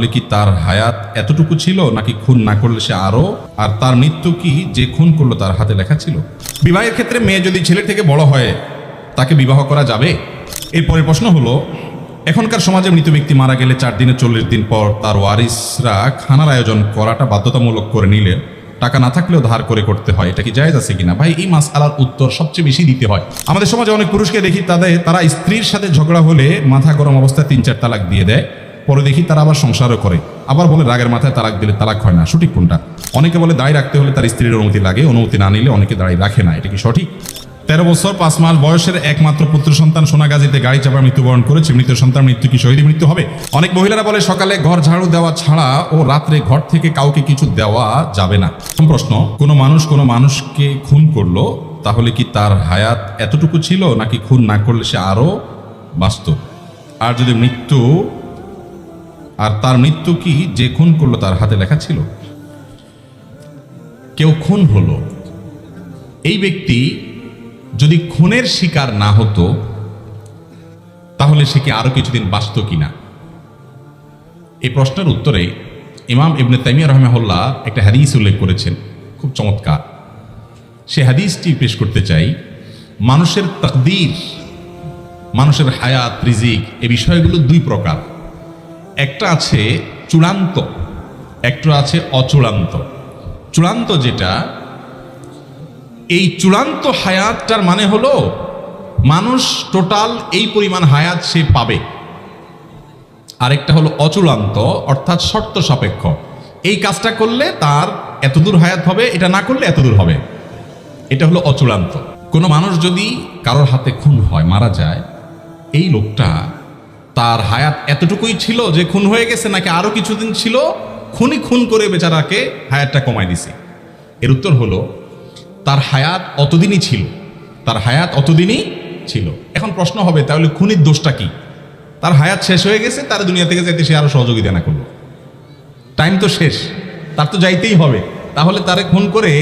বলে কি তার হায়াত এতটুকু ছিল নাকি খুন না করলে সে আরও? আর তার মৃত্যু কি যে খুন করল তার হাতে লেখা ছিল? বিবাহের ক্ষেত্রে মেয়ে যদি ছেলে থেকে বড় হয়, তাকে বিবাহ করা যাবে? এরপরের প্রশ্ন হলো, এখনকার সমাজে মৃত ব্যক্তি মারা গেলে চার দিনে চল্লিশ দিন পর তার ওয়ারিসরা খানার আয়োজন করাটা বাধ্যতামূলক করে নিলে টাকা না থাকলেও ধার করে করতে হয়। এটা কি জায়েজ আছে কিনা? ভাই, এই মাস আলার উত্তর সবচেয়ে বেশি দিতে হয়। আমাদের সমাজে অনেক পুরুষকে দেখি, তাদের, তারা স্ত্রীর সাথে ঝগড়া হলে মাথা গরম অবস্থায় তিন চার তালাক দিয়ে দেয়। পরে দেখি তারা আবার সংসারও করে। আবার বলে, রাগের মাথায় তালাক দিলে তালাক হয় না, সঠিক কোনটা? অনেকে বলে দায় রাখতে হলে তার স্ত্রীর অনুমতি লাগে, অনুমতি না নিলে অনেকে দাঁড়িয়ে রাখে না, এটা কি সঠিক? তেরো বছর, পাঁচ মাস বয়সের একমাত্র পুত্র সন্তান সোনাগাজীতে গাড়ি চাপা মৃত্যুবরণ করেছে। মৃত সন্তান মৃত্যু কি শহীদ মৃত্যু হবে? অনেক মহিলারা বলে, সকালে ঘর ঝাড়ু দেওয়া ছাড়া ও রাত্রে ঘর থেকে কাউকে কিছু দেওয়া যাবে না। প্রথম প্রশ্ন, কোনো মানুষ কোনো মানুষকে খুন করল, তাহলে কি তার হায়াত এতটুকু ছিল, নাকি খুন না করলে সে আরও বাস্তব আর যদি মৃত্যু আর তার মৃত্যু কি যে খুন করল তার হাতে লেখা ছিল? কেউ খুন হলো। এই ব্যক্তি যদি খুনের শিকার না হতো, তাহলে সে কি আরও কিছুদিন বাঁচত কিনা? এই প্রশ্নের উত্তরে ইমাম ইবনে তাইমিয়া রহমাহুল্লাহ একটা হাদিস উল্লেখ করেছেন, খুব চমৎকার। সে হাদিসটি পেশ করতে চাই, মানুষের তকদির, মানুষের হায়াত, রিজিক, এ বিষয়গুলো দুই প্রকার। একটা আছে চূড়ান্ত, একটা আছে অচূড়ান্ত। চূড়ান্ত যেটা, এই চূড়ান্ত হায়াতটার মানে হলো মানুষ টোটাল এই পরিমাণ হায়াত সে পাবে। আরেকটা হলো অচূড়ান্ত, অর্থাৎ শর্ত সাপেক্ষ। এই কাজটা করলে তার এতদূর হায়াত হবে, এটা না করলে এতদূর হবে। এটা হলো অচূড়ান্ত। কোনো মানুষ যদি কারোর হাতে খুন হয়, মারা যায়, এই লোকটা তার হায়াত এতটুকুই ছিল যে খুন হয়ে গেছে, নাকি আরও কিছুদিন ছিল? খুনি খুন করে বেচারাকে হায়াতটা কমায় দিছে। এর উত্তর হলো, তার হায়াত অতদিনই ছিল। তার হায়াত অতদিনই ছিল। এখন প্রশ্ন হবে, তাহলে খুনির দোষটা কি? তার হায়াত শেষ হয়ে গেছে, তার দুনিয়া থেকে যাইতে সে আরও সহযোগিতা না করল। টাইম তো শেষ, তার তো যাইতেই হবে। তাহলে তারে খুন করে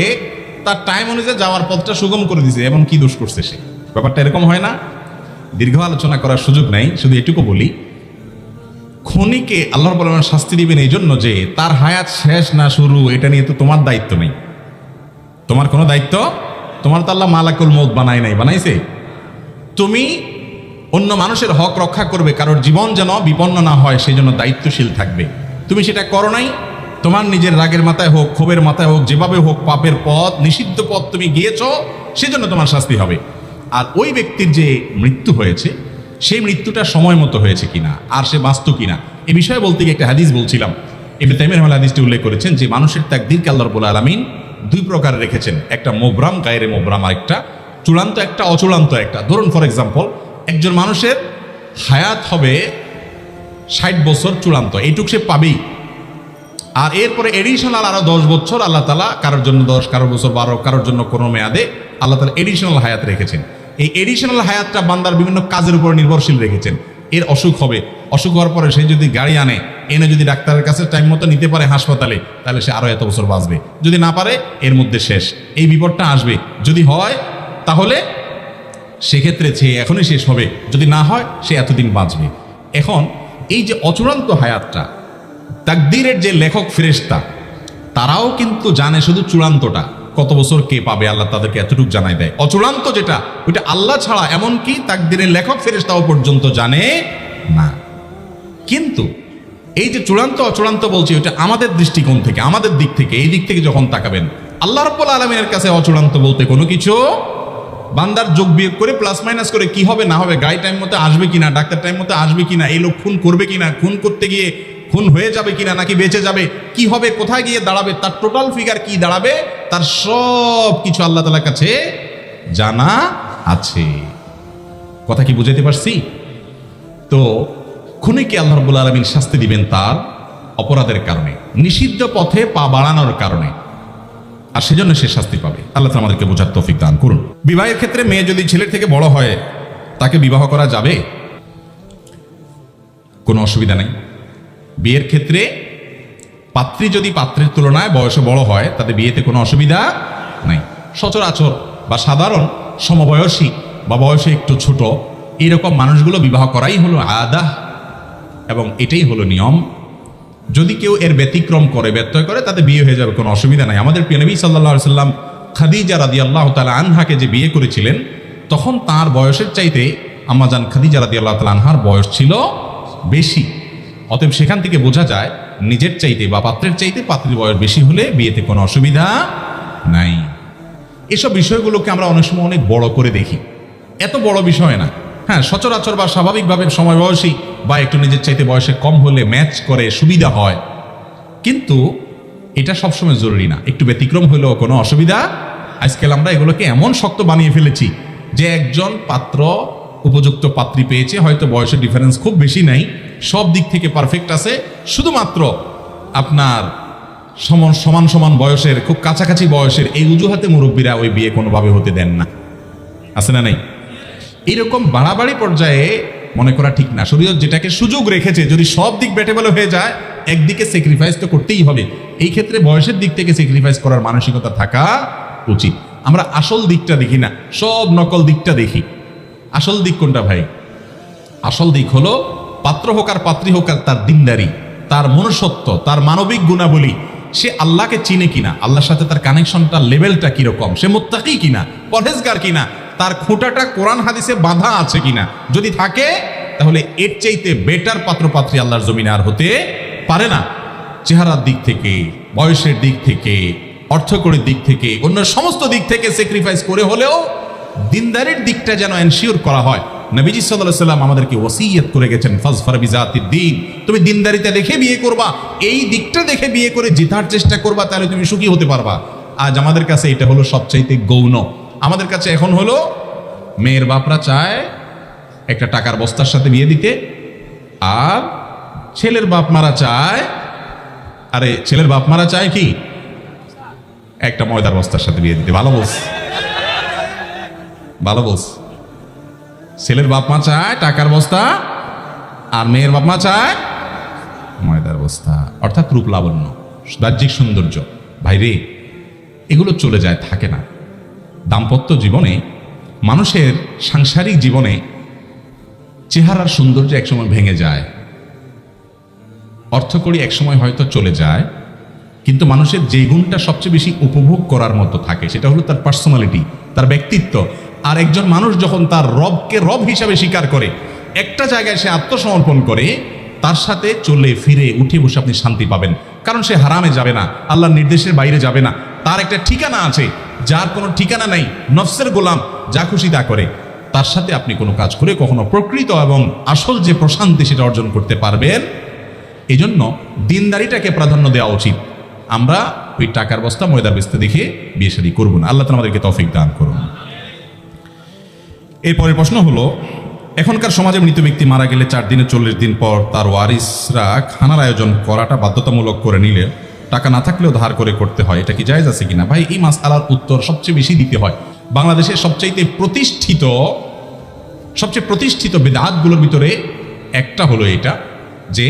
তার টাইম অনুযায়ী যাওয়ার পথটা সুগম করে দিছে, এমন কি দোষ করছে সে? ব্যাপারটা এরকম হয় না। দীর্ঘ আলোচনা করার সুযোগ নাই, শুধু এটুকু বলি, খনিকে আল্লাহর বলেন শাস্তি দিবেন এই জন্য যে তার হায়াত শেষ না শুরু, এটা নিয়ে তো তোমার দায়িত্ব নেই। তোমার কোনো দায়িত্ব? তোমার তো আল্লাহ মালাকুল মৌত বানায় নাই, বানাইছে। তুমি অন্য মানুষের হক রক্ষা করবে, কারোর জীবন যেন বিপন্ন না হয় সেই জন্য দায়িত্বশীল থাকবে। তুমি সেটা করো নাই, তোমার নিজের রাগের মাথায় হোক, ক্ষোভের মাথায় হোক, যেভাবে হোক, পাপের পথ, নিষিদ্ধ পথ তুমি গিয়েছ, সেজন্য তোমার শাস্তি হবে। আর ওই ব্যক্তির যে মৃত্যু হয়েছে, সেই মৃত্যুটা সময় মতো হয়েছে কিনা, আর সে বাঁচত কিনা, এ বিষয়ে বলতে গিয়ে একটা হাদিস বলছিলাম। এমনি তাইমের রহমান হাদিসটি উল্লেখ করেছেন যে, মানুষের তাকদিরকে আল্লাহ রবুল আলমিন দুই প্রকার রেখেছেন। একটা মোবরাম গায়ের মোবরাম, আর একটা চূড়ান্ত, একটা অচূড়ান্ত, একটা। ধরুন ফর এক্সাম্পল একজন মানুষের হায়াত হবে ষাট বছর চূড়ান্ত, এইটুক সে পাবেই। আর এরপরে এডিশনাল আরও দশ বছর আল্লাহ তালা কারোর জন্য দশ, কারোর বছর বারো, কারোর জন্য কোনো মেয়াদে আল্লাহ তালা এডিশনাল হায়াত রেখেছেন। এই এডিশনাল হায়াতটা বান্দার বিভিন্ন কাজের উপর নির্ভরশীল রেখেছেন। এর অসুখ হবে। অসুখ হওয়ার পরে সে যদি গাড়ি আনে, এনে যদি ডাক্তারের কাছে টাইম মতো নিতে পারে হাসপাতালে, তাহলে সে আরও এত বছর বাঁচবে। যদি না পারে, এর মধ্যে শেষ। এই বিপদটা আসবে। যদি হয়, তাহলে সেক্ষেত্রে সে এখনই শেষ হবে। যদি না হয়, সে এতদিন বাঁচবে। এখন এই যে অচূড়ান্ত হায়াতটা, তাকদীরের যে লেখক ফেরেশতা, তারাও কিন্তু জানে শুধু চূড়ান্তটা। কত বছর কে পাবে? আল্লাহ তাদেরকে এতটুকু জানাই দেয়। অচূড়ান্ত যেটা, ওইটা আল্লাহ ছাড়া এমনকি তাকদীরের লেখক ফেরেশতাও পর্যন্ত জানে? না। কিন্তু এই যে চূড়ান্ত অচূড়ান্ত বলছি, ওইটা আমাদের দৃষ্টিকোণ থেকে, আমাদের দিক থেকে, এই দিক থেকে যখন তাকাবেন, আল্লাহ রব্বুল আলমিনের কাছে অচূড়ান্ত বলতে কোনো কিছু? বান্দার যোগ বিয়োগ করে প্লাস মাইনাস করে কি হবে, না হবে গাড়ি টাইম মতো আসবে কিনা, ডাক্তার টাইম মতো আসবে কিনা, এই লোক খুন করবে কিনা, খুন করতে গিয়ে খুন হয়ে যাবে কিনা নাকি বেঁচে যাবে? কি হবে? কোথায় গিয়ে দাঁড়াবে? তার টোটাল ফিগার কি দাঁড়াবে? তার সব কিছু আল্লাহ তালার কাছে জানা আছে। কথা কি বুঝাইতে পারছি? তো খুনিকে আল্লাহ রব্বুল আলমিন শাস্তি দিবেন তার অপরাধের কারণে? নিষিদ্ধ পথে পা বাড়ানোর কারণে। আর সেজন্য সে শাস্তি পাবে। আল্লাহ আমাদেরকে বোঝার তৌফিক দান করুন। বিবাহের ক্ষেত্রে মেয়ে যদি ছেলের থেকে বড় হয়, তাকে বিবাহ করা যাবে? কোনো অসুবিধা নেই। বিয়ের ক্ষেত্রে পাত্রী যদি পাত্রের তুলনায় বয়সে বড় হয় তাতে বিয়েতে কোনো অসুবিধা নাই। সচরাচর বা সাধারণ সমবয়সী বা বয়সে একটু ছোট এইরকম মানুষগুলো বিবাহ করাই হলো আদা এবং এটাই হলো নিয়ম। যদি কেউ এর ব্যতিক্রম করে, ব্যত্যয় করে, তাতে বিয়ে হয়ে যাবে, কোনো অসুবিধা নাই। আমাদের প্রিয় নবী সাল্লাহ সাল্লাম খাদিজা রাদি আল্লাহ তালা আনহাকে যে বিয়ে করেছিলেন, তখন তার বয়সের চাইতে আম্মাজান খাদিজা রাদি আল্লাহ তালা আনহার বয়স ছিল বেশি। অতএব সেখান থেকে বোঝা যায়, নিজের চাইতে বা পাত্রের চাইতে পাত্রের বয়স বেশি হলে বিয়েতে কোনো অসুবিধা নাই। এসব বিষয়গুলোকে আমরা অনেক সময় অনেক বড় করে দেখি। এত বড় বিষয় না। হ্যাঁ সচরাচর বা স্বাভাবিকভাবে সময় বয়সী বা একটু নিজের চাইতে বয়সে কম হলে ম্যাচ করে সুবিধা হয়। কিন্তু এটা সবসময় জরুরি না। একটু ব্যতিক্রম হলেও কোনো অসুবিধা। আজকাল আমরা এগুলোকে এমন শক্ত বানিয়ে ফেলেছি যে একজন পাত্র উপযুক্ত পাত্রী পেয়েছে, হয়তো বয়সের ডিফারেন্স খুব বেশি নাই। সব দিক থেকে পারফেক্ট আছে। শুধুমাত্র আপনার সমান সমান সমান বয়সের, খুব কাছাকাছি বয়সের এই অজুহাতে মুরব্বীরা ওই বিয়ে কোনোভাবে হতে দেন না। আছে না নেই? এইরকম বাড়াবাড়ি পর্যায়ে মনে করা ঠিক না। শরীর যেটাকে সুযোগ রেখেছে, যদি সব দিক বেটেবল হয়ে যায়, একদিকে স্যাক্রিফাইস তো করতেই হবে। এই ক্ষেত্রে বয়সের দিক থেকে স্যাক্রিফাইস করার মানসিকতা থাকা উচিত। আমরা আসল দিকটা দেখি না, সব নকল দিকটা দেখি। আসল দিক কোনটা ভাই? আসল দিক হলো, পাত্র হোক আর পাত্রী হোক আর তার দিনদারি, তার মনুষ্যত্ব, তার মানবিক গুণাবলী, সে আল্লাহকে চিনে কিনা, আল্লাহর সাথে তার কানেকশনটা লেভেলটা কীরকম, সে মোত্তাকি কিনা, পরহেজগার কিনা, তার খুঁটাটা কোরআন হাদিসে বাঁধা আছে কিনা, যদি থাকে, তাহলে এর চাইতে বেটার পাত্রপাত্রী আল্লাহর জমিনে আর হতে পারে না। চেহারার দিক থেকে, বয়সের দিক থেকে, অর্থকরীর দিক থেকে অন্য সমস্ত দিক থেকে স্যাক্রিফাইস করে হলেও দিনদারির দিকটা যেন এনশিওর করা হয়। নবীজি সাল্লাহ সাল্লাম আমাদেরকে ওসিয়ত করে গেছেন, ফজফর বিজাতির দিন। তুমি দিনদারিতা দেখে বিয়ে করবা, এই দিকটা দেখে বিয়ে করে জেতার চেষ্টা করবা, তাহলে তুমি সুখী হতে পারবা। আজ আমাদের কাছে এটা হলো সবচাইতে গৌণ। আমাদের কাছে এখন হলো, মেয়ের বাপরা চায় একটা টাকার বস্তার সাথে বিয়ে দিতে, আর ছেলের বাপ মারা চায়, আরে ছেলের বাপ মারা চায় কি? একটা ময়দার বস্তার সাথে বিয়ে দিতে, ভালো বলস ভালো বলস ছেলের বাপ মা চায় টাকার বস্তা, আর মেয়ের বাপ মা চায় ময়দার বস্তা, অর্থাৎ রূপ লাবণ্য বাহ্যিক সৌন্দর্য। ভাইরে এগুলো চলে যায়, থাকে না। দাম্পত্য জীবনে, মানুষের সাংসারিক জীবনে চেহারার সৌন্দর্য একসময় ভেঙে যায়। অর্থকড়ি একসময় হয়তো চলে যায়, কিন্তু মানুষের যে গুণটা সবচেয়ে বেশি উপভোগ করার মতো থাকে, সেটা হলো তার পার্সোনালিটি তার ব্যক্তিত্ব আর একজন মানুষ যখন তার রবকে রব হিসাবে স্বীকার করে, একটা জায়গায় সে আত্মসমর্পণ করে, তার সাথে চলে ফিরে উঠে বসে আপনি শান্তি পাবেন। কারণ সে হারামে যাবে না, আল্লাহর নির্দেশের বাইরে যাবে না। তার একটা ঠিকানা আছে, যার কোনো ঠিকানা নাই, নফসের গোলাম, যা খুশি তা করে। তার সাথে আপনি কোনো কাজ করে কখনো প্রকৃত এবং আসল যে প্রশান্তি সেটা অর্জন করতে পারবেন। এই জন্য দিনদারিটাকে প্রাধান্য দেওয়া উচিত। আমরা ওই টাকার বস্তা ময়দার বেস্তে দেখে বিয়ে শাদী করব না। আল্লাহ তালা আমাদেরকে তৌফিক দান করুন। এরপরের প্রশ্ন হলো, এখনকার সমাজে মৃত ব্যক্তি মারা গেলে চার দিনে চল্লিশ দিন পর তার ওয়ারিসরা খানার আয়োজন করাটা বাধ্যতামূলক করে নিলে টাকা না থাকলেও ধার করে করতে হয়। এটা কি জায়েজ আছে কিনা? ভাই, এই মাস আলার উত্তর সবচেয়ে বেশি দিতে হয়। বাংলাদেশের সবচাইতে প্রতিষ্ঠিত, সবচেয়ে প্রতিষ্ঠিত বেদাতগুলোর ভিতরে একটা হলো এটা, যে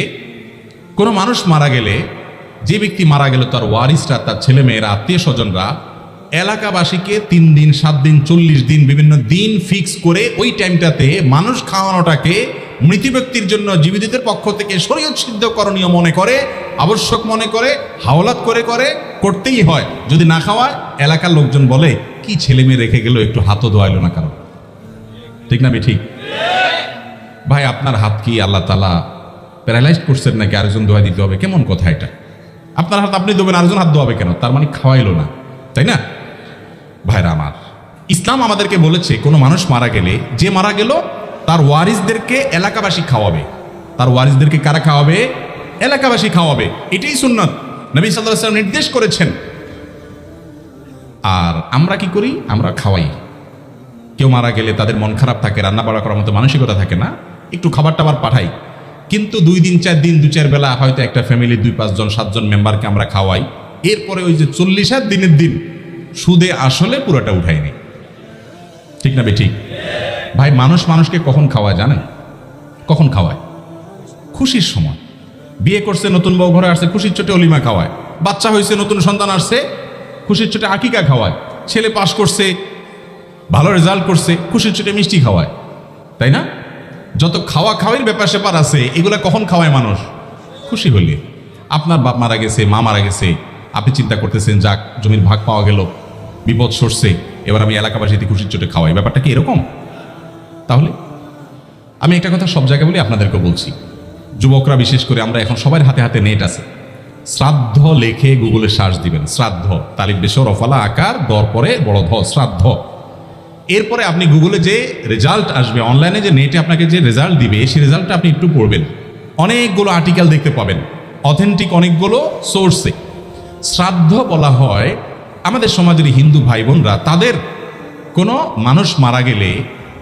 কোনো মানুষ মারা গেলে, যে ব্যক্তি মারা গেল তার ওয়ারিসরা, তার ছেলেমেয়েরা, আত্মীয় স্বজনরা এলাকাবাসীকে তিন দিন, সাত দিন, চল্লিশ দিন বিভিন্ন দিন ফিক্স করে ওই টাইমটাতে মানুষ খাওয়ানোটাকে মৃত ব্যক্তির জন্য জীবিতদের পক্ষ থেকে শরীয়ত সিদ্ধ করণীয় মনে করে, আবশ্যক মনে করে, হাওলাত করে করে, করতেই হয়। যদি না খাওয়ায়, এলাকার লোকজন বলে, কি ছেলে মেয়ে রেখে গেল, একটু হাতও ধোয়াইলো না কারও? ঠিক না ঠিক ভাই, আপনার হাত কি আল্লাহ তালা প্যারালাইজ করছেন নাকি আরেকজন দোয়া দিতে হবে? কেমন কথা এটা? আপনার হাত আপনি দেবেন আরেকজন হাত ধোয়াবে কেন? তার মানে খাওয়াইলো না। তাই না? ইসলাম আমাদেরকে বলেছে, কোনো মানুষ মারা গেলে, যে মারা গেল, তার ওয়ারিসদেরকে এলাকাবাসী খাওয়াবে। তার ওয়ারিসদেরকে কারা খাওয়াবে? এলাকাবাসী খাওয়াবে। এটাই সুন্নত। নবী সাল্লাম নির্দেশ করেছেন। আর আমরা কি করি? আমরা খাওয়াই। কেউ মারা গেলে তাদের মন খারাপ থাকে, রান্না বাড়া করার মতো মানসিকতা থাকে না, একটু খাবার টাবার পাঠাই। কিন্তু দুই দিন, চার দিন দু চার বেলা হয়তো একটা ফ্যামিলির দুই পাঁচজন সাতজন মেম্বারকে আমরা খাওয়াই। এরপরে ওই যে চল্লিশ হাত দিনের দিন, সুদে আসলে পুরোটা উঠাইনি ঠিক না বে ঠিক ভাই, মানুষ মানুষকে কখন খাওয়ায় জানেন? কখন খাওয়ায়? খুশির সময়। বিয়ে করছে, নতুন বউ ঘরে আসছে, খুশির চোটে অলিমা খাওয়ায়। বাচ্চা হয়েছে নতুন সন্তান আসছে, খুশির চোটে আকিকা খাওয়ায়। ছেলে পাশ করছে, ভালো রেজাল্ট করছে, খুশির চোটে মিষ্টি খাওয়ায়। তাই না? যত খাওয়া খাওয়ার ব্যাপার সেপার আছে, এগুলা কখন খাওয়ায় মানুষ? খুশি হলে আপনার বাপ মারা গেছে, মা মারা গেছে, আপনি চিন্তা করতেছেন, যাক, জমির ভাগ পাওয়া গেল, বিপদ সরছে। এবার আমি এলাকাবাসীতে খুশির চোটে খাওয়াই। ব্যাপারটা কি এরকম? তাহলে আমি একটা কথা সব জায়গায় বলি আপনাদেরকে বলছি। যুবকরা বিশেষ করে, আমরা এখন সবার হাতে হাতে নেট আছে। শ্রাদ্ধ লেখে গুগলে সার্চ দিবেন, শ্রাদ্ধ। তালিব বেশর রফালা আকার, দর পরে, বড় ধ, শ্রাদ্ধ। এরপরে আপনি গুগলে যে রেজাল্ট আসবে অনলাইনে যে নেটে আপনাকে যে রেজাল্ট দিবে, সেই রেজাল্টটা আপনি একটু পড়বেন। অনেকগুলো আর্টিকেল দেখতে পাবেন। অথেন্টিক অনেকগুলো সোর্সে শ্রাদ্ধ বলা হয় আমাদের সমাজের হিন্দু ভাই বোনরা তাদের কোনো মানুষ মারা গেলে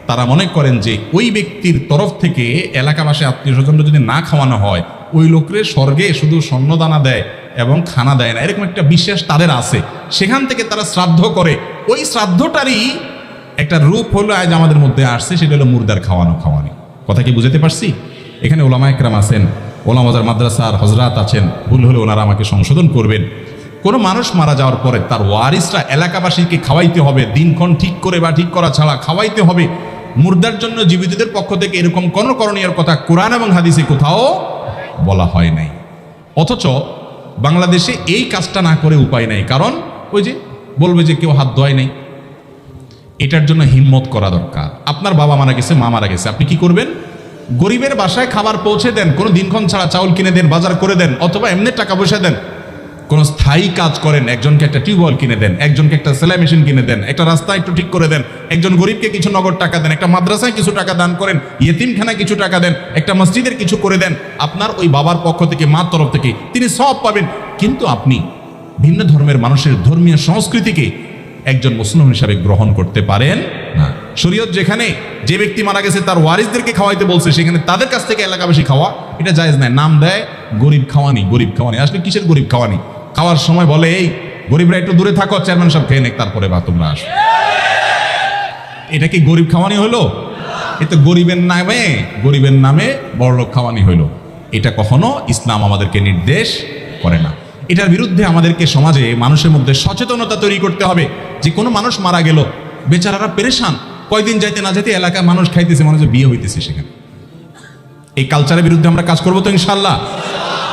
তারা মনে করেন যে ওই ব্যক্তির তরফ থেকে এলাকাবাসী আত্মীয় স্বজনরা যদি না খাওয়ানো হয়, ওই লোকরে স্বর্গে শুধু স্বর্ণদানা দেয় এবং খানা দেয় না। এরকম একটা বিশ্বাস তাদের আছে। সেখান থেকে তারা শ্রাদ্ধ করে। ওই শ্রাদ্ধটারই একটা রূপ হলো আজ আমাদের মধ্যে আসছে, সেটা হলো মুর্দার খাওয়ানো খাওয়ানি। কথা কি বুঝতে পারছি? এখানে ওলামা একরাম আছেন, ওলামাজার মাদ্রাসার হজরাত আছেন। ভুল হলে ওনারা আমাকে সংশোধন করবেন। কোনো মানুষ মারা যাওয়ার পরে তার ওয়ারিসরা এলাকাবাসীকে খাওয়াইতে হবে, দিনক্ষণ ঠিক করে বা ঠিক করা ছাড়া খাওয়াইতে হবে। মুর্দার জন্য জীবিতদের পক্ষ থেকে এরকম কোনো করণীয় কথা কোরআন এবং হাদিসে কোথাও বলা হয় নাই। অথচ বাংলাদেশে এই কাজটা না করে উপায় নাই, কারণ ওই যে বলবে যে কেউ হাত ধোয় নাই। এটার জন্য হিম্মত করা দরকার। আপনার বাবা মারা গেছে, মা মারা গেছে, আপনি কি করবেন? গরিবের বাসায় খাবার পৌঁছে দেন, কোনো দিনক্ষণ ছাড়া চাউল কিনে দেন, বাজার করে দেন, অথবা এমনি টাকা পয়সা দেন। কোনো স্থায়ী কাজ করেন, একজনকে একটা টিউবওয়েল কিনে দেন, একজনকে একটা সেলাই মেশিন কিনে দেন, একটা রাস্তা একটু ঠিক করে দেন, একজন গরিবকে কিছু নগদ টাকা দেন, একটা মাদ্রাসায় কিছু টাকা দান করেন, ইয়েতিমখানায় কিছু টাকা দেন, একটা মসজিদের কিছু করে দেন, আপনার ওই বাবার পক্ষ থেকে, মার তরফ থেকে তিনি সব পাবেন। কিন্তু আপনি ভিন্ন ধর্মের মানুষের ধর্মীয় সংস্কৃতিকে একজন মুসলিম হিসাবে গ্রহণ করতে পারেন না। শরীয়ত যেখানে যে ব্যক্তি মারা গেছে, তার ওয়ারিসদেরকে খাওয়াইতে বলছে, সেখানে তাদের কাছ থেকে এলাকাবাসী খাওয়া, এটা জায়েজ নাই নাম দেয়, গরিব খাওয়ানি গরিব খাওয়ানি আসলে কিসের গরিব খাওয়ানি খাওয়ার সময় বলে, এই, গরিবরা একটু দূরে থাকো, চেয়ারম্যান সব খেয়ে নেক, তারপরে বা তোমরা আসো। এটা কি গরিব খাওয়ানি হলো এ তো গরিবের নামে গরিবের নামে বড়লোক খাওয়ানি হইল। এটা কখনো ইসলাম আমাদেরকে নির্দেশ করে না। এটার বিরুদ্ধে আমাদেরকে সমাজে, মানুষের মধ্যে সচেতনতা তৈরি করতে হবে। যে কোনো মানুষ মারা গেল, বেচারারা পেরেশান। কয়দিন যাইতে না যাইতে এলাকায় মানুষ খাইতেছে মানুষের বিয়ে হইতেছে সেখানে। এই কালচারের বিরুদ্ধে আমরা কাজ করব তো ইনশাল্লাহ।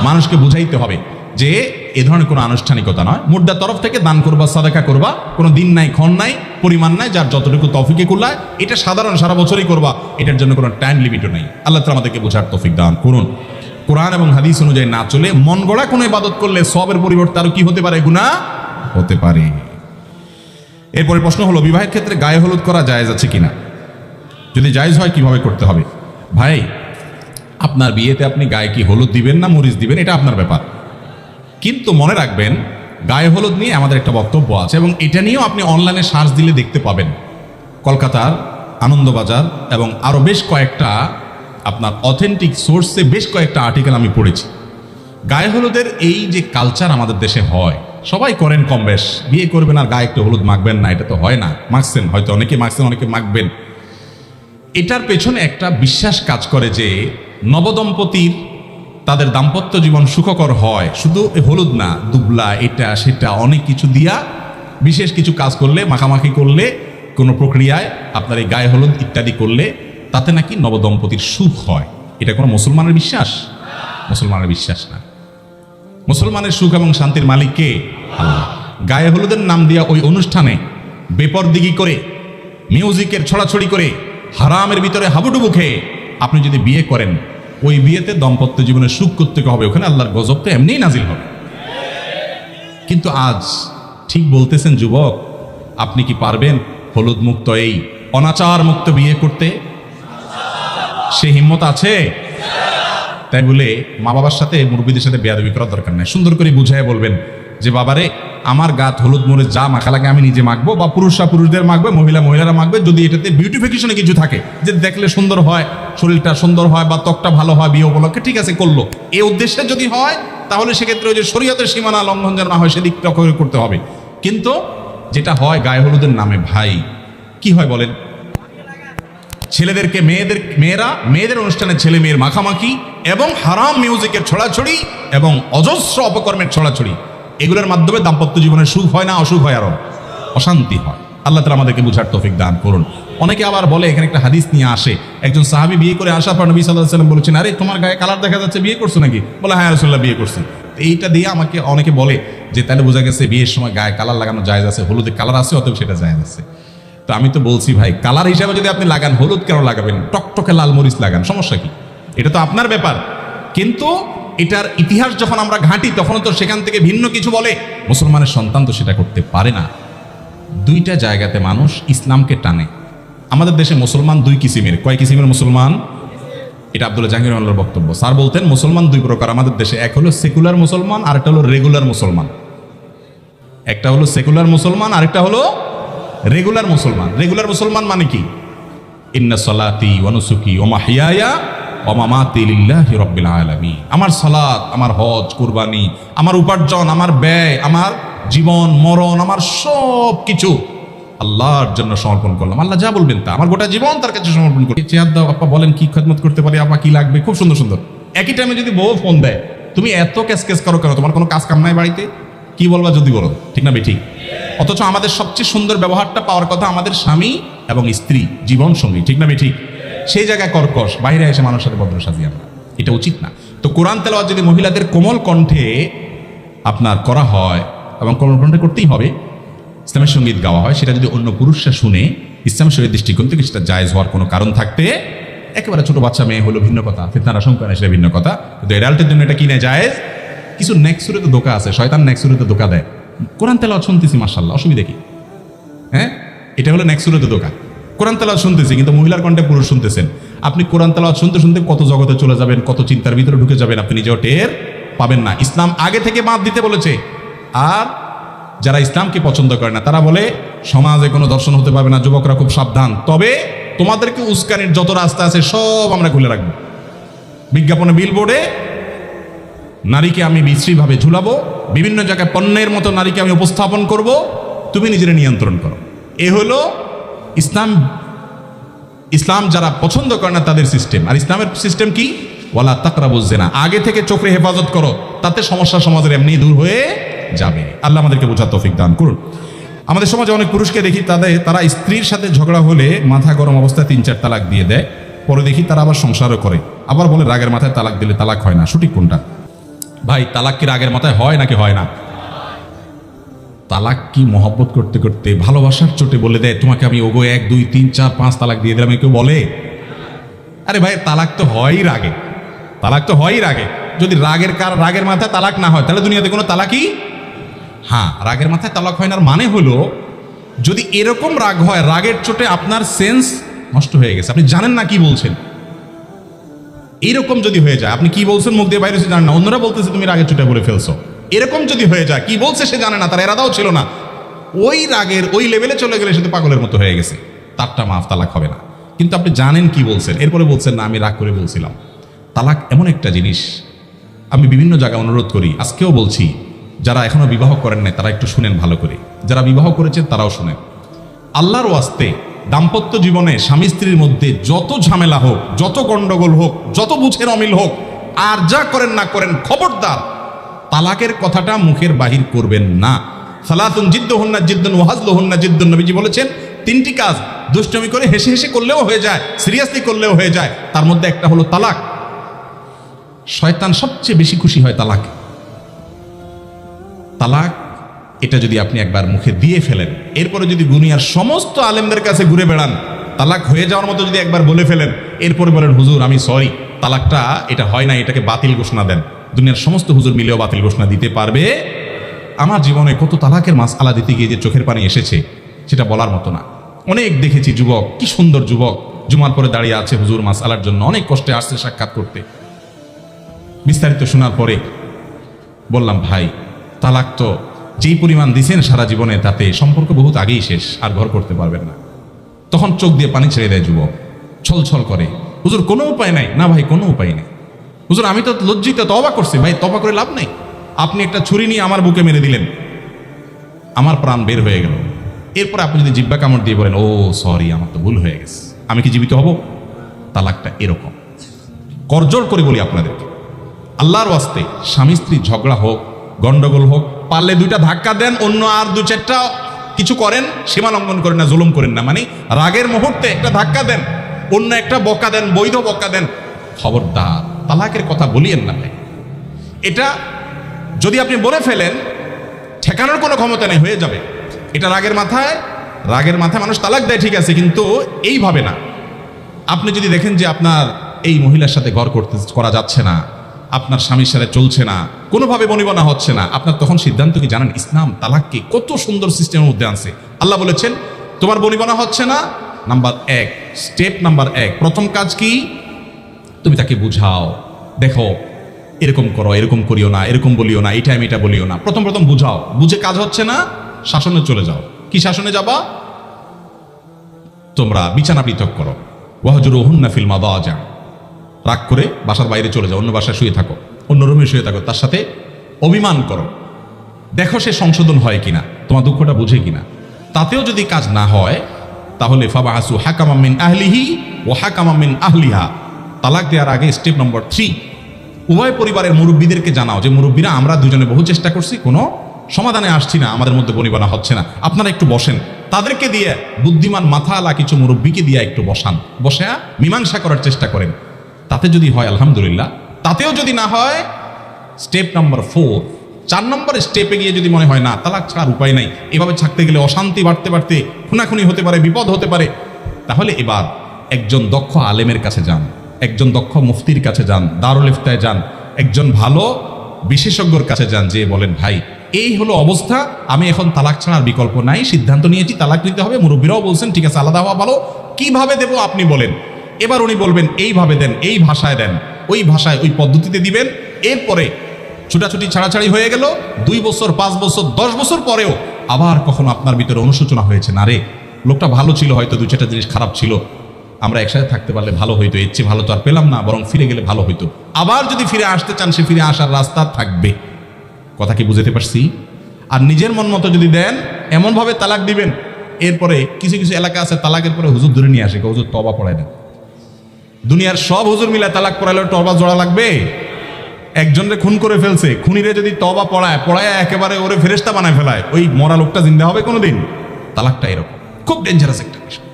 মানুষকে বুঝাইতে হবে যে এ ধরনের কোনো আনুষ্ঠানিকতা নয়। মুদ্রার তরফ থেকে দান করবা, সাদাকা করবা, কোনো দিন নাই, ক্ষণ নাই, পরিমাণ নাই, যার যতটুকু তফিকে কুল্লায়, এটা সাধারণ সারা বছরই করবা, এটার জন্য কোনো টাইম লিমিটও নেই। আল্লাহ তালা আমাদেরকে বোঝার তফিক দান করুন। কোরআন এবং হাদিস অনুযায়ী না চলে, মন গড়া কোনো ইবাদত করলে সবের পরিবর্তে আরও কি হতে পারে? গুণা হতে পারে। এরপরে প্রশ্ন হলো, বিবাহের ক্ষেত্রে গায়ে হলুদ করা জায়েজ আছে কিনা? যদি জায়েজ হয়, কীভাবে করতে হবে? ভাই, আপনার বিয়েতে আপনি গায়ে কি হলুদ দিবেন না মরিচ দিবেন? এটা আপনার ব্যাপার। কিন্তু মনে রাখবেন, গায়ে হলুদ নিয়ে আমাদের একটা বক্তব্য আছে এবং এটা নিয়েও আপনি অনলাইনে সার্চ দিলে দেখতে পাবেন। কলকাতার আনন্দবাজার এবং আরও বেশ কয়েকটা আপনার অথেন্টিক সোর্সে বেশ কয়েকটা আর্টিকেল আমি পড়েছি। গায়ে হলুদের এই যে কালচার আমাদের দেশে হয়, সবাই করেন কম বেশ। বিয়ে করবেন আর গায়ে একটু হলুদ মাখবেন না, এটা তো হয় না। মাখছেন, হয়তো অনেকে মাখছেন, অনেকে মাখবেন। এটার পেছনে একটা বিশ্বাস কাজ করে যে নবদম্পতির তাদের দাম্পত্য জীবন সুখকর হয়। শুধু হলুদ না, দুবলা, এটা, সেটা, অনেক কিছু দিয়া বিশেষ কিছু কাজ করলে, মাখামাখি করলে, কোনো প্রক্রিয়ায় আপনার এই গায়ে হলুদ ইত্যাদি করলে, তাতে নাকি নবদম্পতির সুখ হয়। এটা কোনো মুসলমানের বিশ্বাস? মুসলমানের বিশ্বাস না। মুসলমানের সুখ এবং শান্তির মালিক কে? আল্লাহ। গায়ে হলুদের নাম দিয়া ওই অনুষ্ঠানে বেপরদিগি করে, মিউজিকের ছড়াছড়ি করে, হারামের ভিতরে হাবুডুবু খেয়ে আপনি যদি বিয়ে করেন ওই বিয়েতে দম্পত্য জীবনে সুখ করতে হবে? ওখানে আল্লাহর গজব তো এমনিই নাজিল হবে। কিন্তু আজ ঠিক বলতেছেন, যুবক, আপনি কি পারবেন হলুদ মুক্ত এই অনাচার মুক্ত বিয়ে করতে? সে হিম্মত আছে? তাই বলে মা বাবার সাথে মুরব্বীদের সাথে বেয়াদবি করার দরকার নাই। সুন্দর করে বুঝাই বলবেন যে বাবারে, আমার গাত হলুদ মরে যা মাখা লাগে আমি নিজে মাখবো বা পুরুষরা পুরুষদের মাখবে, মহিলা মহিলারা মাখবে, যদি এটাতে বিউটিফিকেশনে কিছু থাকে, যে দেখলে সুন্দর হয়, শরীরটা সুন্দর হয় বা ত্বকটা ভালো হয় বিয়ে উপলক্ষে, ঠিক আছে, করল। এ উদ্দেশ্যে যদি হয়, তাহলে সেক্ষেত্রে ওই যে শরীয়তের সীমানা লঙ্ঘন যেন না হয় সেদিকটা করে করতে হবে। কিন্তু যেটা হয় গায়ে হলুদের নামে, ভাই, কি হয় বলেন? ছেলেদেরকে মেয়েদের, মেয়েরা, মেয়েদের অনুষ্ঠানে ছেলে মেয়ের মাখামাখি এবং হারাম মিউজিকের ছড়াছড়ি এবং অজস্র অপকর্মের ছড়াছড়ি। এগুলোর মাধ্যমে দাম্পত্য জীবনে সুখ হয় না অসুখ হয় আরও। অশান্তি হয়। আল্লাহ তালা আমাদেরকে বুঝার তৌফিক দান করুন। অনেকে আবার বলে, এখানে একটা হাদিস নিয়ে আসে। একজন সাহাবি বিয়ে করে আসার পর নবী সাল্লাহ সাল্লাম বলেছেন, আরে, তোমার গায়ে কালার দেখা যাচ্ছে, বিয়ে করছ নাকি? বলে হ্যাঁ রসুল্লাহ বিয়ে করছি। এইটা দিয়ে আমাকে অনেকে বলে যে, তাহলে বোঝা গেছে বিয়ের সময় গায়ে কালার লাগানো জায়জ আছে, হলুদে কালার আছে, অতএব সেটা জায়জ আছে। তো আমি তো বলছি, ভাই কালার হিসাবে যদি আপনি লাগান, হলুদ কেন লাগাবেন? টকটকে লাল মরিচ লাগান, সমস্যা কি? এটা তো আপনার ব্যাপার। কিন্তু এটার ইতিহাস যখন আমরা ঘাঁটি তখন তো সেখান থেকে ভিন্ন কিছু বলে। মুসলমানের সন্তান তো সেটা করতে পারে না। দুইটা জায়গাতে মানুষ ইসলামকে টানে। আমাদের দেশে মুসলমান দুই কিসিমের। কয় কিসিমের মুসলমান? এটা আব্দুল্লাহ জাহাঙ্গীর আল্লাহর বক্তব্য। স্যার বলতেন, মুসলমান দুই প্রকার। আমাদের দেশে এক হলো সেকুলার মুসলমান আর একটা হলো রেগুলার মুসলমান। একটা হলো সেকুলার মুসলমান, আরেকটা হলো রেগুলার মুসলমান। রেগুলার মুসলমান মানে কি? ইন্না সলাতি ওয়ানুসুকি ওমা হিয়ায়া অমামাতি লিল্লাহি রব্বিল আলামিন। আমার সালাত, আমার হজ, কুরবানি, আমার উপার্জন, আমার ব্যয়, আমার জীবন, মরণ, আমার সব কিছু আল্লাহর জন্য সমর্পণ করলাম। আল্লাহ যা বলবেন তা। আমার গোটা জীবন তার কাছে সমর্পণ করি। চেয়ার দাও, আপা বলেন কি খেদমত করতে পারি, আপা কি লাগবে? খুব সুন্দর সুন্দর। একই টাইমে যদি বউ ফোন দেয়, তুমি এত ক্যাস ক্যাস করো কেন? তোমার কোনো কাজ কাম নাই বাড়িতে? কি বলবা যদি বলো? ঠিক না বেঠিক অথচ আমাদের সবচেয়ে সুন্দর ব্যবহারটা পাওয়ার কথা আমাদের স্বামী এবং স্ত্রী, জীবন সঙ্গী। ঠিক না বেঠিক সেই জায়গায় কর্কশ বাইরে এসে মানুষের সাথে ভদ্র সাজি আমরা। এটা উচিত না। তো কোরআন তেলাওয়াত যদি মহিলাদের কোমল কণ্ঠে আপনার করা হয় এবং কোমল কণ্ঠে করতেই হবে, ইসলামের সংগীত গাওয়া হয়, সেটা যদি অন্য পুরুষরা শুনে ইসলামের শরীর দৃষ্টিকোণ থেকে সেটা জায়েজ হওয়ার কোনো কারণ থাকতে, একেবারে ছোট বাচ্চা মেয়ে হলো ভিন্ন কথা, ফিতনার আশঙ্কা নেই, সেটা ভিন্ন কথা। কিন্তু এডাল্টের জন্য এটা কিনে জায়েজ? কিছু নেক্সুরে তো ধোকা আছে, শয়তান নেক্সুরে তো ধোকা দেয়। কোরআন তেলাওয়াত শুনতেছি মার্শাল্লাহ অসুবিধা কি? হ্যাঁ? এটা হলো নেক্সুরে তো ধোকা। কোরআন তেলাওয়াত শুনতেছি, কিন্তু মহিলার কণ্ঠে পুরুষ শুনতেছেন। আপনি কোরআন তেলাওয়াত শুনতে শুনতে কত জগতে চলে যাবেন, কত চিন্তার ভিতরে ঢুকে যাবেন, আপনি নিজেও টের পাবেন না। ইসলাম আগে থেকে বাদ দিতে বলেছে। আর যারা ইসলামকে পছন্দ করে না, তারা বলে, সমাজে কোনো দর্শন হতে পারবে না, যুবকরা খুব সাবধান। তবে তোমাদেরকে উস্কানির যত রাস্তা আছে, সব আমরা খুলে রাখব। বিজ্ঞাপনে বিলবোর্ডে, নারীকে আমি বিশ্রীভাবে ঝুলাবো, বিভিন্ন জায়গায় পণ্যের মতো নারীকে আমি উপস্থাপন করব, তুমি নিজেরা নিয়ন্ত্রণ করো। এ হলো ইসলাম ইসলাম যারা পছন্দ করে না তাদের সিস্টেম আর ইসলামের সিস্টেম কি? ওয়ালা তাকরা বুঝছে না আগে থেকে চোখে হেফাজত করো, তাতে সমস্যা সমাজের এমনি দূর হয়ে যাবে। আল্লাহ আমাদেরকে বোঝার তৌফিক দান করুন। আমাদের সমাজে অনেক পুরুষকে দেখি, তাদের, তারা স্ত্রীর সাথে ঝগড়া হলে মাথা গরম অবস্থায় তিন চার তালাক দিয়ে দেয়। পরে দেখি তারা আবার সংসারও করে। আবার বলে, রাগের মাথায় তালাক দিলে তালাক হয় না। সঠিক কোনটা? ভাই, তালাক কি রাগের মাথায় হয় নাকি হয় না? তালাক কি মহব্বত করতে করতে ভালোবাসার চোটে বলে দেয়, তোমাকে আমি ওগো এক, দুই, তিন, চার, পাঁচ তালাক দিয়ে দিলাম কেউ বলে? আরে ভাই, তালাক তো হয়ই রাগে। তালাক তো হয়ই রাগে। যদি রাগের কার, রাগের মাথায় তালাক না হয়, তাহলে দুনিয়াতে কোনো তালাকই? হ্যাঁ রাগের মাথায় তালাক হয় না মানে হলো, যদি এরকম রাগ হয়, রাগের চোটে আপনার সেন্স নষ্ট হয়ে গেছে। আপনি জানেন না কি বলছেন। এরকম যদি হয়ে যায়, আপনি কি বলছেন, মুখ দিয়ে বাইরে জানেন না। অন্যরা বলতেছে, তুমি রাগের চোটে বলে ফেলছো। এরকম যদি হয়ে যায়, কি বলছে সে জানে না, তার এরাদাও ছিল না। ওই রাগের, ওই লেভেলে চলে গেলে সে তো পাগলের মতো হয়ে গেছে। তারটা মাফ, তালাক হবে না। কিন্তু আপনি জানেন কি বলছেন? এরপরে বলছেন, না, আমি রাগ করে বলছিলাম। তালাক এমন একটা জিনিস, আমি বিভিন্ন জায়গায় অনুরোধ করি, আজকেও বলছি, যারা এখনও বিবাহ করেন নাই, তারা একটু শুনেন ভালো করে। যারা বিবাহ করেছেন, তারাও শুনেন। আল্লাহর ওয়াস্তে, দাম্পত্য জীবনে স্বামী স্ত্রীর মধ্যে যত ঝামেলা হোক, যত গন্ডগোল হোক, যত বুঝের অমিল হোক, আর যা করেন না করেন, খবরদার তালাকের কথাটা মুখের বাহির করবেন না। সালাতুন জিদ্দ হন্না জিদ্দন ওয়াহাজল হন্না জিদ্দন নবীজি বলেছেন, তিনটি কাজ দুষ্টমি করে হেসে হেসে করলেও হয়ে যায়, সিরিয়াসলি করলেও হয়ে যায়, তার মধ্যে একটা হলো তালাক। শয়তান সবচেয়ে বেশি খুশি হয় তালাক। তালাক, এটা যদি আপনি একবার মুখে দিয়ে ফেলেন, এরপরে যদি দুনিয়ার সমস্ত আলেমদের কাছে ঘুরে বেড়ান, তালাক হয়ে যাওয়ার মতো যদি একবার বলে ফেলেন, এরপরে বলেন, হুজুর, আমি সরি, তালাকটা, এটা হয় না, এটাকে বাতিল ঘোষণা দেন। দুনিয়ার সমস্ত হুজুর মিলেও বাতিল ঘোষণা দিতে পারবে। আমার জীবনে কত তালাকের মাস আলা দিতে গিয়ে যে চোখের পানি এসেছে, সেটা বলার মতো না। অনেক দেখেছি যুবক, কি সুন্দর যুবক, জুমার পরে দাঁড়িয়ে আছে হুজুর মাস আলার জন্য, অনেক কষ্টে আসছে সাক্ষাৎ করতে। বিস্তারিত শোনার পরে বললাম, ভাই, তালাক তো যেই পরিমাণ দিছেন সারা জীবনে, তাতে সম্পর্ক বহুত আগেই শেষ, আর ঘর করতে পারবেন না। তখন চোখ দিয়ে পানি ছেড়ে দেয় যুবক ছল ছল করে। হুজুর, কোনো উপায় নাই? না ভাই, কোনো উপায় নেই। হুজুর, আমি তো লজ্জিত তবা করছি। ভাই তবা করে লাভ নেই। আপনি একটা ছুরি নিয়ে আমার বুকে মেরে দিলেন। আমার প্রাণ বের হয়ে গেল। এরপর আপনি যদি জিব্বা কামড় দিয়ে বলেন, ও, সরি, আমার তো ভুল হয়ে গেছে। আমি কি জীবিত হব? তালাকটা এরকম। করজোর করে বলি আপনাদেরকে। আল্লাহর ওয়াস্তে স্বামী স্ত্রী ঝগড়া হোক, গন্ডগোল হোক, পারলে দুইটা ধাক্কা দেন, অন্য আর দু চারটা কিছু করেন, সীমা লঙ্ঘন করেন না, জুলুম করেন না। মানে রাগের মুহূর্তে একটা ধাক্কা দেন, অন্য একটা বকা দেন, বৈধ বকা দেন। খবরদার। তালাকের কথা বলিয়েন না ভাই। এটা যদি আপনি বলে ফেলেন, ঠেকানোর কোনো ক্ষমতা নেই, হয়ে যাবে। এটা রাগের মাথায় রাগের মাথায় মানুষ তালাক দেয়, ঠিক আছে, কিন্তু এইভাবে না। আপনি যদি দেখেন যে আপনার এই মহিলার সাথে ঘর করতে, করা যাচ্ছে না, আপনার স্বামীর সাথে চলছে না, কোনোভাবে বনিবনা হচ্ছে না, আপনার তখন সিদ্ধান্ত কি জানেন? ইসলাম তালাককে কত সুন্দর সিস্টেমের মধ্যে আনছে। আল্লাহ বলেছেন, তোমার বনিবনা হচ্ছে না? নাম্বার এক, স্টেপ নাম্বার এক, প্রথম কাজ কি? তুমি তাকে বুঝাও। দেখো, এরকম করো, এরকম করিও না, এরকম বলিও না, এই টাইম এটা বলিও না। প্রথম প্রথম বুঝাও। বুঝে কাজ হচ্ছে না, শাসনে চলে যাও। কি শাসনে যাবা? তোমরা বিছানা পৃথক করো। ওয়াহজুর ওহুন্না ফিল মাদাজা। রাগ করে বাসার বাইরে চলে যাও, অন্য বাসায় শুয়ে থাকো। অন্য রুমে শুয়ে থাকো, তার সাথে অভিমান করো। দেখো সে সংশোধন হয় কিনা, তোমার দুঃখটা বুঝে কিনা। তাতেও যদি কাজ না হয়, তাহলে ফাবা আসু হাকামামিন আহলিহি ও হাকামামিন আহলিহা। তালাক দেওয়ার আগে স্টেপ নম্বর থ্রি উভয় পরিবারের মুরব্বীদেরকে জানাও যে, মুরব্বীরা, আমরা দুজনে বহু চেষ্টা করছি, কোনো সমাধানে আসছি না, আমাদের মধ্যে বনিবনা হচ্ছে না। আপনারা একটু বসেন। তাদেরকে দিয়ে বুদ্ধিমান মাথা আলা কিছু মুরব্বীকে দিয়ে একটু বসান। বসে মীমাংসা করার চেষ্টা করেন। তাতে যদি হয়, আলহামদুলিল্লাহ। তাতেও যদি না হয় স্টেপ নম্বর ফোর চার নম্বর স্টেপে গিয়ে যদি মনে হয়, না, তালাক ছাড়ার উপায় নাই, এভাবে থাকতে গেলে অশান্তি বাড়তে বাড়তে খুনাখুনি হতে পারে, বিপদ হতে পারে, তাহলে এবার একজন দক্ষ আলেমের কাছে যান। একজন দক্ষ মুফতির কাছে যান দারুল ইফতায় যান, একজন ভালো বিশেষজ্ঞর কাছে যান যে বলেন, ভাই, এই হলো অবস্থা, আমি এখন তালাক ছাড়ার বিকল্প নাই, সিদ্ধান্ত নিয়েছি, তালাক নিতে হবে, মুরব্বীরাও বলছেন, ঠিক আছে, আলাদা হওয়া ভালো, কীভাবে দেবো আপনি বলেন। এবার উনি বলবেন, এইভাবে দেন, এই ভাষায় দেন, ওই ভাষায়, ওই পদ্ধতিতে দিবেন। এরপরে ছুটাছুটি, ছাড়াছাড়ি হয়ে গেল, দুই বছর, পাঁচ বছর, দশ বছর পরেও আবার কখনো আপনার ভিতরে অনুশোচনা হয়েছে, না রে, লোকটা ভালো ছিল, হয়তো দু চারটা জিনিস খারাপ ছিল। আমরা একসাথে থাকতে পারলে ভালো হইতো, এর চেয়ে ভালো তো আর পেলাম না, বরং ফিরে গেলে ভালো হইতো। আবার যদি ফিরে আসতে চান, সে ফিরে আসার রাস্তা থাকবে। কথা কি বুঝতে পারছি? আর নিজের মন মতো যদি দেন, এমনভাবে তালাক দিবেন, এরপরে কিছু কিছু এলাকা আছে, তালাকের পরে হুজুর ধরে নিয়ে আসে হুজুর তবা পড়ায় না দুনিয়ার সব হুজুর মিলে তালাক পড়াইলে তবা জোড়া লাগবে? একজনরে খুন করে ফেলছে, খুনিরে যদি তবা পড়ায় পড়ায় একেবারে ওরে ফেরেস্তা বানায় ফেলায়, ওই মরা লোকটা জিন্দা হবে কোনোদিন? তালাকটা এরকম। খুব ডেঞ্জারাস একটা বিষয়।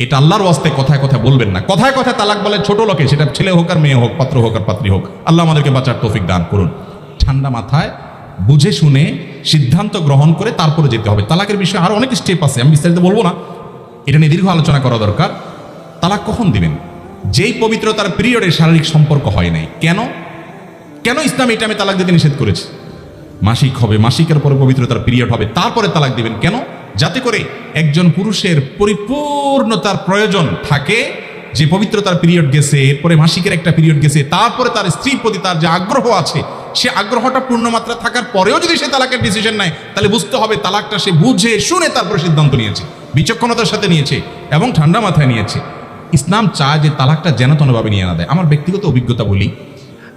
এটা আল্লাহর ওয়াস্তে কথায় কথায় বলবেন না। কথায় কথায় তালাক বলে ছোট লোকে সেটা ছেলে হোক আর মেয়ে হোক, পাত্র হোক আর পাত্রী হোক, আল্লাহ আমাদেরকে বাঁচার তৌফিক দান করুন। ঠান্ডা মাথায় বুঝে শুনে সিদ্ধান্ত গ্রহণ করে তারপরে যেতে হবে। তালাকের বিষয়ে আরও অনেক স্টেপ আছে, আমি বিস্তারিত বলব না। এটা নিয়ে দীর্ঘ আলোচনা করা দরকার। তালাক কখন দিবেন? যেই পবিত্রতার পিরিয়ডে শারীরিক সম্পর্ক হয় নাই। কেন? কেন ইসলাম এটা আমি তালাক দিতে নিষেধ করেছি? মাসিক হবে, মাসিকের পরে পবিত্রতার পিরিয়ড হবে, তারপরে তালাক দিবেন। কেন? যাতে করে একজন পুরুষের পরিপূর্ণতার প্রয়োজন থাকে, যে পবিত্রতার পিরিয়ড গেছে, এরপরে মাসিকের একটা পিরিয়ড গেছে, তারপরে তার স্ত্রীর প্রতি তার যে আগ্রহ আছে, সে আগ্রহটা পূর্ণমাত্রা থাকার পরেও যদি সে তালাকের ডিসিশন নেয়, তাহলে বুঝতে হবে তালাকটা সে বুঝে শুনে তারপরে সিদ্ধান্ত নিয়েছে, বিচক্ষণতার সাথে নিয়েছে এবং ঠান্ডা মাথায় নিয়েছে। ইসলাম চায় যে তালাকটা যেন তেনভাবে নিয়ে না দেয়। আমার ব্যক্তিগত অভিজ্ঞতা বলি।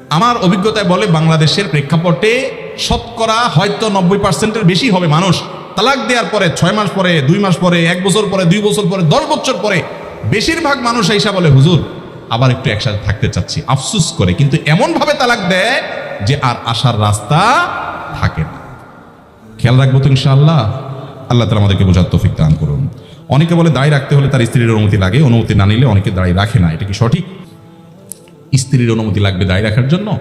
আমার অভিজ্ঞতায় বলে বাংলাদেশের প্রেক্ষাপটে শতকরা হয়তো নব্বই পার্সেন্টের বেশি হবে মানুষ তালাক দেওয়ার পরে ছয় মাস পরে, দুই মাস পরে, এক বছর পরে, দুই বছর পরে, দশ বছর পরে, বেশিরভাগ মানুষ এইসা বলে, হুজুর, আবার একটু একসাথে থাকতে চাচ্ছি। আফসুস করে, কিন্তু এমনভাবে তালাক দেয় যে আর আসার রাস্তা থাকে না। খেয়াল রাখব তো ইনশাআল্লাহ। আল্লাহ তালা আমাদেরকে বোঝার তৌফিক দান করুন। অনেকে বলে, দায় রাখতে হলে তার স্ত্রীর অনুমতি লাগে। অনুমতি না নিলে অনেকে দায় রাখে না। এটা কি সঠিক? স্ত্রীর অনুমতি লাগবে দায় রাখার জন্য?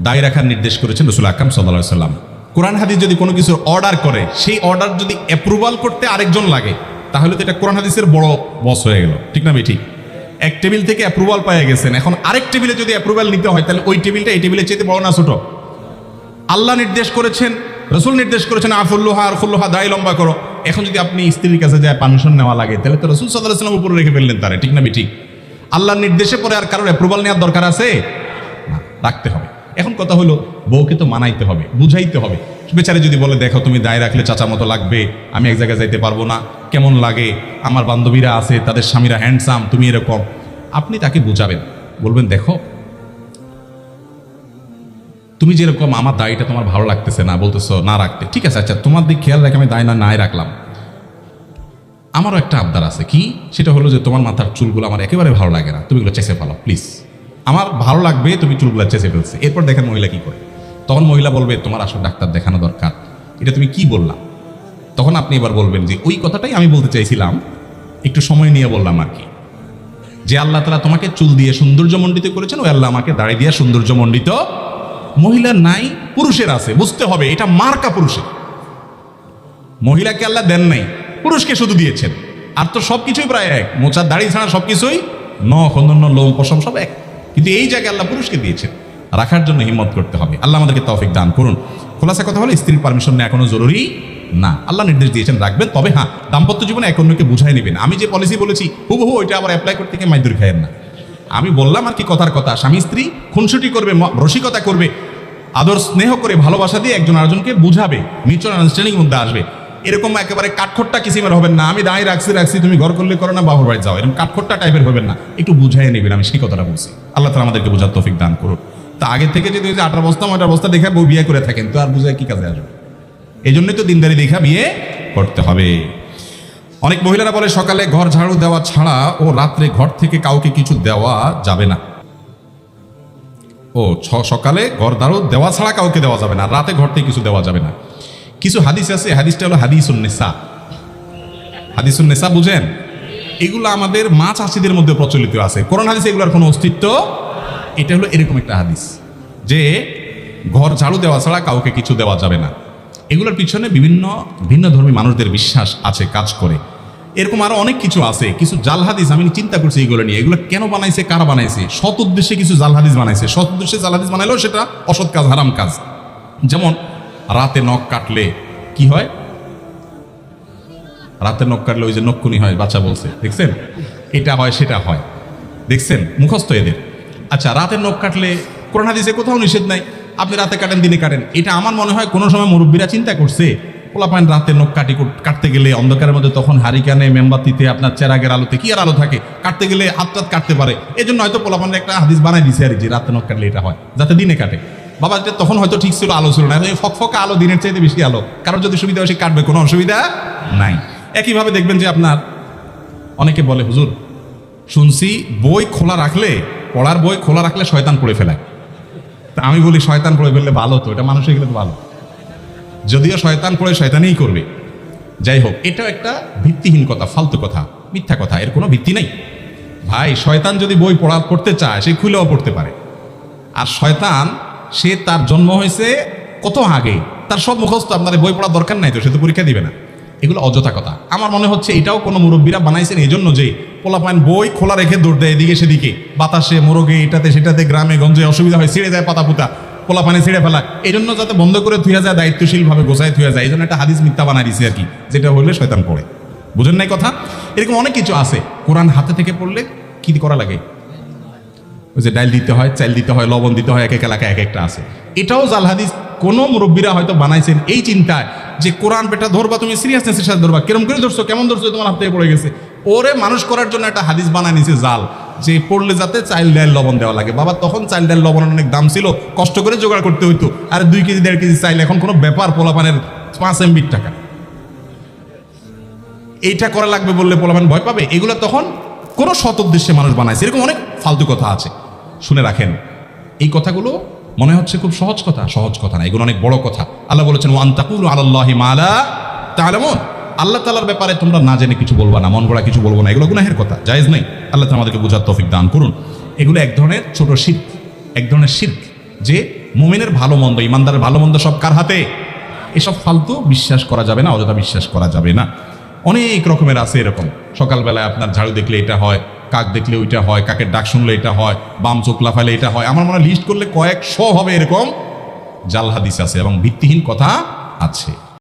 দায় রাখার নির্দেশ করেছেন রসুল আকাম সাল্লা সাল্লাম কোরআন হাদিস যদি কোনো কিছুর অর্ডার করে, সেই অর্ডার যদি অ্যাপ্রুভাল করতে আরেকজন লাগে, তাহলে তো এটা কোরআন হাদিসের বড় বস হয়ে গেল। ঠিক না ঠিক এক টেবিল থেকে অ্যাপ্রুভাল পেয়ে গেছেন। এখন আরেক টেবিলে যদি অ্যাপ্রুভাল নিতে হয়, তাহলে ওই টেবিলটা এই টেবিলের চেয়ে বড় না ছোট? আল্লাহ নির্দেশ করেছেন, রসুল নির্দেশ করেছেন, আফুল্লোহা, আরফুল্লোহা দায় লম্বা করো। এখন যদি আপনি স্ত্রীর কাছে যায় পানশন নেওয়া লাগে, তাহলে তো রসুল সাল্লাহ সাল্লাম উপরে রেখে ফেললেন তারা। ঠিক না ঠিক আল্লাহর নির্দেশে পরে আর কারোর অ্যাপ্রুভাল নেওয়ার দরকার আছে? রাখতে হবে। এখন কথা হলো, বউকে তো মানাইতে হবে, বুঝাইতে হবে। বেচারে যদি বলে, দেখো, তুমি দায় রাখলে চাচা মতো লাগবে, আমি এক জায়গায় যাইতে পারব না, কেমন লাগে? আমার বান্ধবীরা আছে, তাদের স্বামীরা হ্যান্ডসাম তুমি এরকম। আপনি তাকে বুঝাবেন, বলবেন, দেখো, তুমি যেরকম, আমার দায়টা তোমার ভালো লাগতেছে না, বলতেছো না রাখতে। ঠিক আছে আচ্ছা তোমার দিক খেয়াল রাখে আমি দায় না নাই রাখলাম। আমারও একটা আবদার আছে, কি? সেটা হলো যে, তোমার মাথার চুলগুলো আমার একেবারে ভালো লাগে না। তুমি এগুলো চেষে ফেলো প্লিজ আমার ভালো লাগবে তুমি চুলগুলো চেষে ফেলছে। এরপর দেখেন মহিলা কি করে। তখন মহিলা বলবে, তোমার আসল ডাক্তার দেখানো দরকার। এটা তুমি কি বললাম তখন আপনি এবার বলবেন যে, ওই কথাটাই আমি বলতে চাইছিলাম। একটু সময় নিয়ে বললাম আর কি। যে আল্লাহ তালা তোমাকে চুল দিয়ে সৌন্দর্যমণ্ডিত করেছেন, ওই আল্লাহ আমাকে দাড়ি দিয়ে সৌন্দর্যমণ্ডিত মহিলা নাই, পুরুষের আছে। বুঝতে হবে, এটা মার্কা পুরুষের। মহিলাকে আল্লাহ দেন নাই, পুরুষকে শুধু দিয়েছেন। আর তো সব কিছুই প্রায় এক। মোচার দাড়ি ছাড়া সব কিছুই ন খন্দন্য লোম, পশম, সব এক। কিন্তু এই জায়গায় আল্লাহ পুরুষকে দিয়েছেন। রাখার জন্য হিম্মত করতে হবে। আল্লাহ আমাদেরকে তৌফিক দান করুন। খোলাসা কথা হলো স্ত্রীর পারমিশন নেওয়া এখনও জরুরি না। আল্লাহ নির্দেশ দিয়েছেন, রাখবেন। তবে হ্যাঁ দাম্পত্য জীবনে এক অন্যকে বুঝাই নেবেন। আমি যে পলিসি বলেছি, হুবহু ওইটা আবার অ্যাপ্লাই করতে গিয়ে মাইদুর খায়েন না। আমি বললাম আর কি কথার কথা। স্বামী, স্ত্রী খুনসুটি করবে রসিকতা করবে। আদর, স্নেহ করে ভালোবাসা দিয়ে একজন আরেকজনকে বুঝাবে। মিউচুয়াল আন্ডারস্ট্যান্ডিং মধ্যে আসবে। এরকম একেবারে কাঠখোট্টা কিসিমের হবেন না। আমি দাঁড়িয়ে রাখছি রাখছি, তুমি ঘর করলে করো না বাবার বাড়ি যাও। এরকম কাঠখোট্টা টাইপের হবেন না। একটু বুঝাই নেবেন, আমি সেই কথাটা বলছি। আল্লাহ তালা আমাদেরকে বোঝার তৌফিক দান করুন তা আগে থেকে যদি আঠারো বস্তা, নয়টা বস্তা দেখে বউ বিয়ে করে থাকেন, তো আর বুঝায় কি কাজে আসবে? এই জন্যই তো দিনদারি দেখা বিয়ে করতে হবে। অনেক মহিলারা বলে, সকালে ঘর ঝাড়ু দেওয়া ছাড়া ও রাত্রে ঘর থেকে কাউকে কিছু দেওয়া যাবে না। ও সকালে ঘর ঝাড়ু দেওয়া ছাড়া কাউকে দেওয়া যাবে না। রাতে ঘর থেকে কিছু দেওয়া যাবে না। কিছু হাদিস আছে হাদিসটা হলো হাদিসুন নেসা। হাদিসুন নেসা বুঝেন? এগুলো আমাদের মা চাষিদের মধ্যে প্রচলিত আছে। কোরআন হাদিস এগুলোর কোনো অস্তিত্ব? এটা হলো এরকম একটা হাদিস, যে ঘর ঝাড়ু দেওয়া ছাড়া কাউকে কিছু দেওয়া যাবে না। এগুলোর পিছনে বিভিন্ন ভিন্ন ধর্মী মানুষদের বিশ্বাস আছে, কাজ করে। এরকম আরও অনেক কিছু আছে, কিছু জাল হাদিস আমি চিন্তা করছি এগুলো নিয়ে। এগুলো কেন বানাইছে, কারা বানাইছে? সৎ উদ্দেশ্যে কিছু জাল হাদিস বানাইছে। সৎ উদ্দেশ্যে জাল হাদিস বানাইলেও সেটা অসৎ কাজ, হারাম কাজ। যেমন রাতে নখ কাটলে কি হয়? রাতে নখ কাটলে ওই যে নক্ষুনি হয়, বাচ্চা বলছে, দেখছেন? এটা হয়, সেটা হয়। দেখছেন? মুখস্থ এদের। আচ্ছা রাতে নখ কাটলে কোরআন হাদিসে কোথাও নিষেধ নাই, আপনি রাতে কাটেন, দিনে কাটেন। এটা আমার মনে হয় কোনো সময় মুরব্বীরা চিন্তা করছে পোলাপাইন রাতে নখ কাটি কাটতে গেলে অন্ধকারের মধ্যে তখন হারিকানে, মেমবাতিতে আপনার চেরাগের আলোতে কি আর আলো থাকে? কাটতে গেলে হাত টাত কাটতে পারে। এই জন্য হয়তো পোলাপানের একটা হাদিস বানাই দিছে আর যে রাতে নখ কাটলে এটা হয়, যাতে দিনে কাটে। বাবা, এটা তখন হয়তো ঠিক ছিল, আলো ছিল না। ফকফকা আলো, দিনের চাইতে বেশি আলো। কারোর যদি সুবিধা হয়, সে কাটবে, কোনো অসুবিধা নাই। একইভাবে দেখবেন যে আপনার, অনেকে বলে, হুজুর, শুনছি বই খোলা রাখলে, পড়ার বই খোলা রাখলে শয়তান পড়ে ফেলায়। তা আমি বলি, শয়তান পড়ে ফেললে ভালো তো, এটা মানুষের গেলে তো ভালো। যদিও শয়তান পড়ে, শয়তানই করবে। যাই হোক, এটাও একটা ভিত্তিহীন কথা, ফালতু কথা, মিথ্যা কথা, এর কোনো ভিত্তি নেই। ভাই, শয়তান যদি বই পড়া, পড়তে চায়, সে খুলেও পড়তে পারে। আর শয়তান সে তার জন্ম হয়েছে কত আগে? তার সব মুখস্থ আপনার বই পড়ার দরকার নাই তো, সে তো পরীক্ষা দিবে না। এগুলো অযথা কথা। আমার মনে হচ্ছে এটাও কোনো মুরব্বীরা বানাইছেন এই জন্য যে পোলাপাইন বই খোলা রেখে দৌড় দেয় এদিকে সেদিকে। বাতাসে, মোরগে, এটাতে, সেটাতে, গ্রামে, গঞ্জে অসুবিধা হয়, ছিঁড়ে যায় পাতা পুতা পোলা পানি ছিঁড়ে ফেলা। এই জন্য যাতে বন্ধ করে থুয়া যায়, দায়িত্বশীলভাবে গোছায় থুয়া যায় এই জন্য একটা হাদিস মিথ্যা বানাই দিছে আর কি, যেটা হলে শয়তান পড়ে। বুঝেন নাই কথা? এরকম অনেক কিছু আছে। কোরআন হাতে থেকে পড়লে কি করা লাগে? ওই যে ডাল দিতে হয় চাল দিতে হয়, লবণ দিতে হয় এক এক এলাকায় এক একটা আছে। এটাও জাল হাদিস, কোনো মুরব্বীরা হয়তো বানাইছেন এই চিন্তায় যে কোরআন পেটা ধরবা, তুমি সিরিয়াসনেসের সাথে ধরবা। কিরম করে ধরছো, কেমন ধরছো, তোমার হাত থেকে পড়ে গেছে। ওরে মানুষ করার জন্য একটা হাদিস বানায় নিছে জাল, যে পড়লে যাতে চাইল ডাল লবণ দেওয়া লাগে। বাবা, তখন চাইল ডাল লবণের অনেক দাম ছিল, কষ্ট করে জোগাড় করতে হইতো। আর দুই কেজি, দেড় কেজি চাইল, এখন কোনো ব্যাপার পোলাপানের পাঁচ এমবির টাকা। এইটা করা লাগবে বললে পোলাপান ভয় পাবে? এগুলো তখন কোনো সৎ উদ্দেশ্যে মানুষ বানাইছে এরকম অনেক ফালতু কথা আছে। শুনে রাখেন। এই কথাগুলো মনে হচ্ছে খুব সহজ কথা। সহজ কথা না, এগুলো অনেক বড় কথা। আল্লাহ বলেছেন ওয়ান তাকুল আল্লাহি মালা তাহলেমন আল্লাহ তালার ব্যাপারে তোমরা না জেনে কিছু বলবা না, মন গড়া কিছু বলব না, এগুলো গুনাহের কথা, জায়েজ নেই। আল্লাহ তালা আমাদেরকে বোঝার তৌফিক দান করুন। এগুলো এক ধরনের ছোট শিল্প এক ধরনের শিল্প যে মুমিনের ভালো মন্দ, ইমানদারের ভালো মন্দ সব কার হাতে? এসব ফালতু বিশ্বাস করা যাবে না, অযথা বিশ্বাস করা যাবে না। অনেক রকমের আছে এরকম। সকালবেলায় আপনার ঝাড়ু দেখলে এটা হয় কাক দেখলে ওইটা হয়, কাকের ডাক শুনলে এটা হয়, বাম চোখ লাফাইলে এটা হয়। আমার মনে লিস্ট করলে কয়েকশো হবে এরকম জাল হাদিস আছে এবং ভিত্তিহীন কথা আছে।